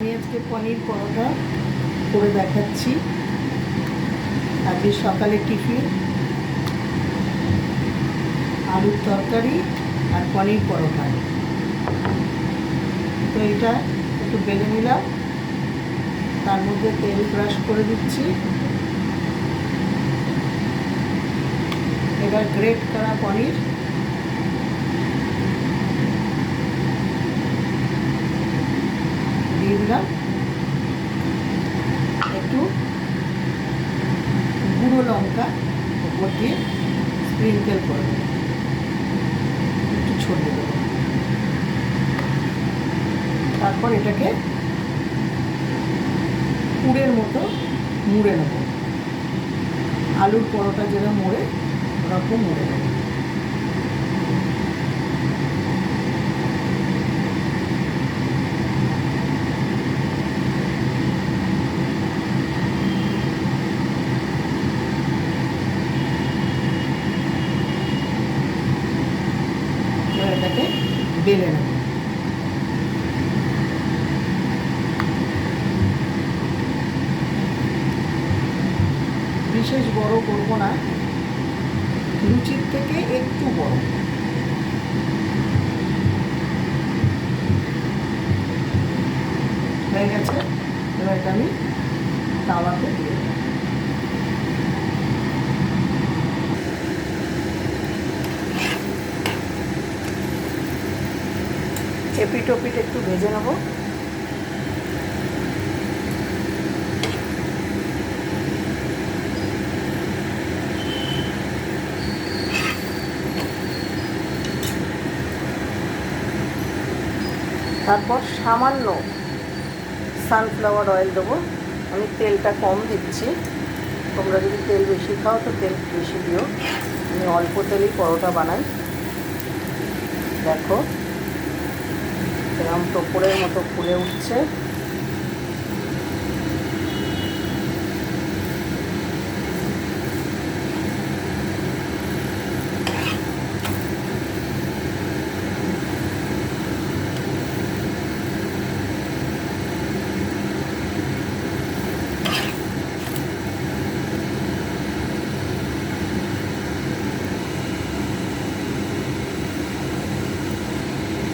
আমি আজকে পনির পরোটা করে দেখাচ্ছি। আজকে সকালে টিফিন, আলুর তরকারি আর পনির পরোটা। তো এটা একটু বেলে নিলাম। তার মধ্যে তেল ব্রাশ করে দিচ্ছি। এবার গ্রেট করা পনির। দিয়ে স্প্রিঙ্কেল করে। একটু ছড়িয়ে দেবো। তারপর এটাকে পুরের মতো মুড়ে নেব। আলুর পরোটা যেটা মুড়ে, ওরকম মুড়ে নেব এবার এটাকে বেলে বিশেষ বড় করব না লুচির থেকে একটু বড়। হয়ে গেছে, এবার এটা আমি তাওয়াতে দিয়ে দেবো এপিট ওপিট একটু ভেজে নেব। তারপর সামান্য সানফ্লাওয়ার অয়েল দেবো। আমি তেলটা কম দিচ্ছি। তোমরা যদি তেল বেশি খাও, তো তেল বেশি দিও। আমি অল্প তেলেই পরোটা বানাই। দেখো। এরকম টোপরের মতো ফুলে উঠছে।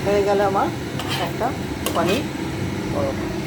হয়ে গেল আমার একটা পনির পরোটা